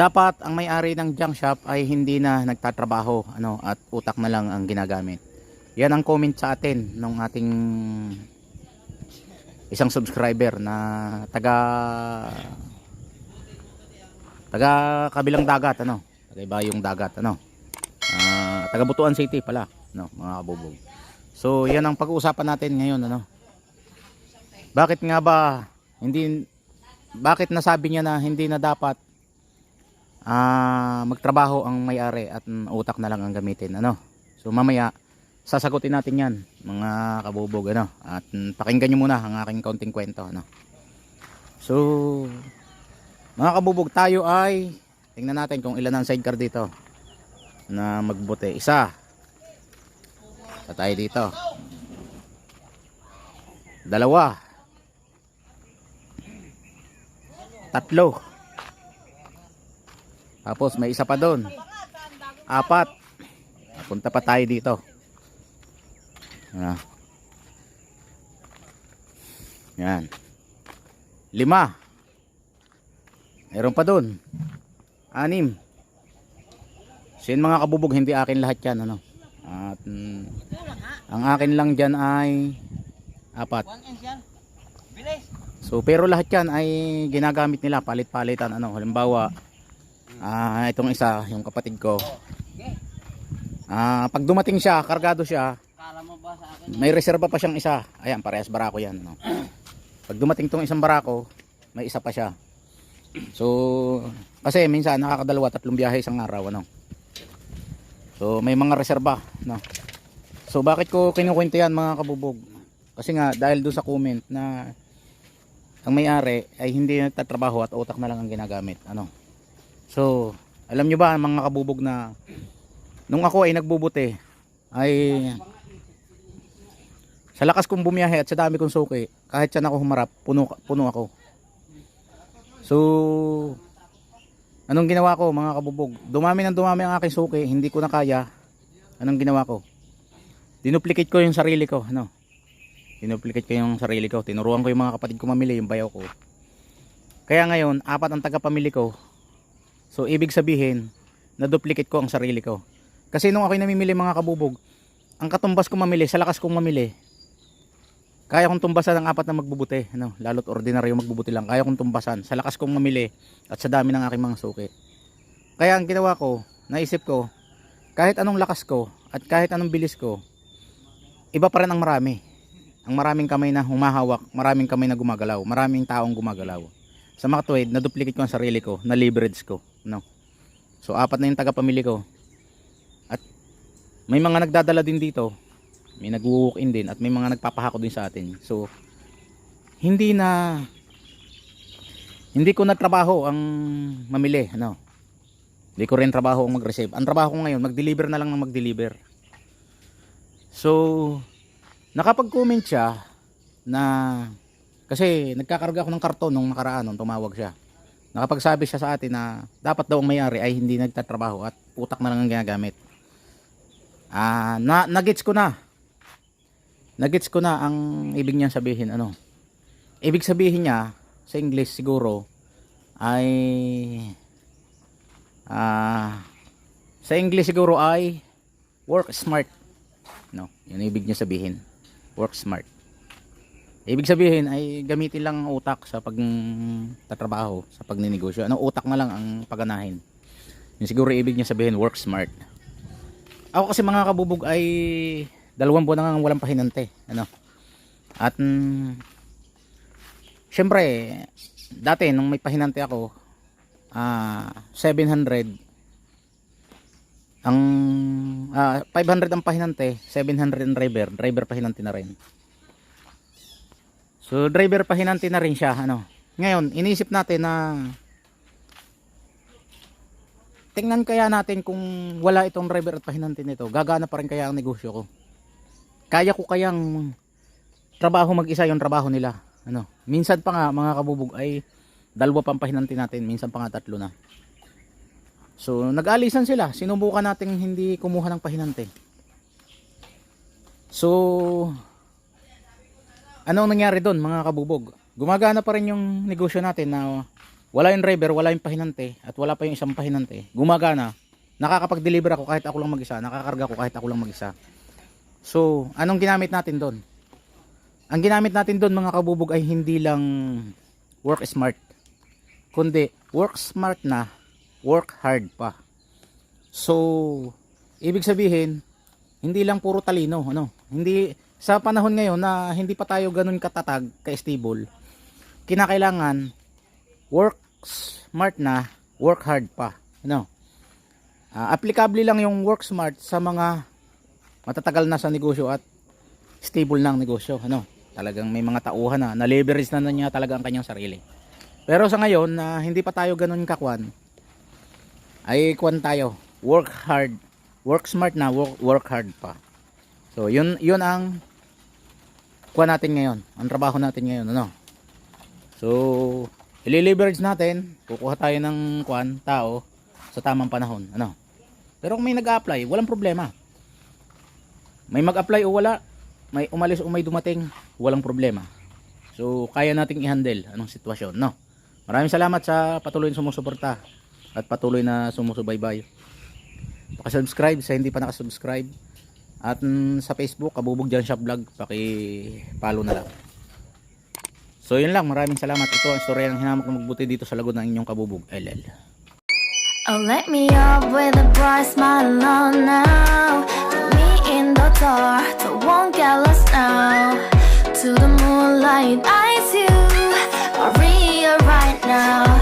dapat ang may-ari ng junk shop ay hindi na nagtatrabaho ano at utak na lang ang ginagamit. Yan ang comment sa atin ng ating isang subscriber na taga taga kabilang dagat ano taga ibayong dagat ano Ah, taga Butuan City pala no mga kabubog so yan ang pag-uusapan natin ngayon ano bakit nga ba hindi bakit nasabi niya na hindi na dapat ah magtrabaho ang may-ari at utak na lang ang gamitin ano? So mamaya sasagutin natin yan mga kabubog ano? At pakinggan nyo muna ang aking kaunting kwento ano? So mga kabubog tayo ay tingnan natin kung ilan ang sidecar dito na magbuti. Isa. Sa tayo dito. Dalawa. Tatlo tapos may isa pa doon apat punta pa tayo dito Ah. Yan. Lima. Meron pa doon. Anim. So yun mga kabubog, hindi akin lahat yan. Ano? At mm, ang akin lang dyan ay apat. So pero lahat yan ay ginagamit nila palit-palitan. Ano? Halimbawa, ah itong isa, yung kapatid ko. Ah, pag dumating siya, kargado siya, may reserba pa siyang isa. Ayan, parehas barako yan. No? Pag dumating tong isang barako, may isa pa siya. So, kasi minsan nakakadalawa, tatlong biyahe isang araw. Ano? So, may mga reserba. No? So, bakit ko kinukwento yan mga kabubog? Kasi nga, dahil doon sa comment na ang may-ari ay hindi nagtatrabaho at utak na lang ang ginagamit. Ano? So, alam nyo ba mga kabubog na nung ako ay nagbubuti ay sa lakas kong bumiyahe at sa dami kong suki, kahit saan ako humarap, puno, puno ako. So, anong ginawa ko mga kabubog? Dumami ng dumami ang aking suki, hindi ko na kaya. Anong ginawa ko? Dinuplicate ko yung sarili ko. Ano? Dinuplicate ko yung sarili ko. Tinuruan ko yung mga kapatid ko mamili, yung bayaw ko. Kaya ngayon, apat ang tagapamili ko. So, ibig sabihin, na-duplicate ko ang sarili ko. Kasi nung ako'y namimili mga kabubog, ang katumbas ko mamili, sa lakas kong mamili, kaya kong tumbasan ang apat na magbubuti, ano, lalo't ordinaryo magbubuti lang. Kaya kong tumbasan sa lakas kong mamili at sa dami ng aking mga suki. Kaya ang ginawa ko, naisip ko, kahit anong lakas ko at kahit anong bilis ko, iba pa rin ang marami. Ang maraming kamay na humahawak, maraming kamay na gumagalaw, maraming taong gumagalaw. Sa mga tuwid, na-duplicate ko ang sarili ko, na-leverage ko. No? So, apat na yung tagapamili ko. At may mga nagdadala din dito. May nag-walk in din at may mga nagpapahako din sa atin. So hindi na hindi ko nagtrabaho ang mamili ano. Hindi ko rin trabaho ang mag-receive. Ang trabaho ko ngayon mag-deliver na lang ng mag-deliver. So nakapag-comment siya na kasi nagkakarga ako ng karton nung nakaraan nung tumawag siya nakapagsabi siya sa atin na dapat daw ang mayari ay hindi nagtatrabaho at utak na lang ang ginagamit. Ah na nagets ko na. Nagets ko na ang ibig niya sabihin ano. Ibig sabihin niya sa English siguro ay ah sa English siguro ay work smart. No yun ibig niya sabihin. Work smart ibig sabihin ay gamitin lang ang utak sa pag tatrabaho sa pagninegosyo. Ano utak na lang ang paganahin. Yun siguro ibig niya sabihin work smart. Ako kasi mga kabubog ay dalawang buwan na nga walang pahinante ano? At mm, syempre dati nung may pahinante ako ah 700 ang ah, 500 ang pahinante 700 ang driver. Driver pahinante na rin so driver pahinante na rin siya ano ngayon inisip natin na tingnan kaya natin kung wala itong driver at pahinante nito gagana pa rin kaya ang negosyo ko kaya ko kayang trabaho mag-isa yung trabaho nila. Ano, minsan pa nga mga kabubog ay dalawa pang pahinanti natin, minsan pa nga tatlo na. So, nag-alisan sila. Sinubukan natin hindi kumuha ng pahinante. So, anong nangyari doon mga kabubog? Gumagana pa rin yung negosyo natin na wala yung driver, wala yung pahinante, at wala pa yung isang pahinante, gumagana, nakakapag-deliver ako kahit ako lang mag-isa, nakakarga ako kahit ako lang mag-isa. So, anong ginamit natin doon? Ang ginamit natin doon mga kabubog ay hindi lang work smart, kundi work smart na, work hard pa. So, ibig sabihin, hindi lang puro talino, ano? Hindi sa panahon ngayon na hindi pa tayo ganun katatag, ka-stable, kinakailangan work smart na, work hard pa. Ano? Ah, applicable lang yung work smart sa mga matatagal na sa negosyo at stable ng negosyo, ano? Talagang may mga tauhan na, na-leverage na, na niya talaga ang kanyang sarili. Pero sa ngayon na hindi pa tayo ganun kakwan, ay kwan tayo, work hard, work smart na, work, work hard pa. So, yun yun ang kwan natin ngayon, ang trabaho natin ngayon, ano? So, ili-leverage natin, kukuha tayo ng kwan, tao, sa tamang panahon, ano? Pero kung may nag-apply, walang problema. May mag-apply o wala, may umalis o may dumating, walang problema. So, kaya nating i-handle anong sitwasyon, no? Maraming salamat sa patuloy na sumusuporta at patuloy na sumusubaybay. Paki-subscribe sa hindi pa nakasubscribe. At mm, sa Facebook, Kabubog Jan siya Vlog, paki-follow na lang. So yun lang, maraming salamat. Ito ang istorya ng hinamak na magbuti dito sa lagod ng inyong Kabubog LL. Oh, let me up with a bright smile on now. Put me in the dark, so won't get lost now. To the moonlight, eyes you are real right now.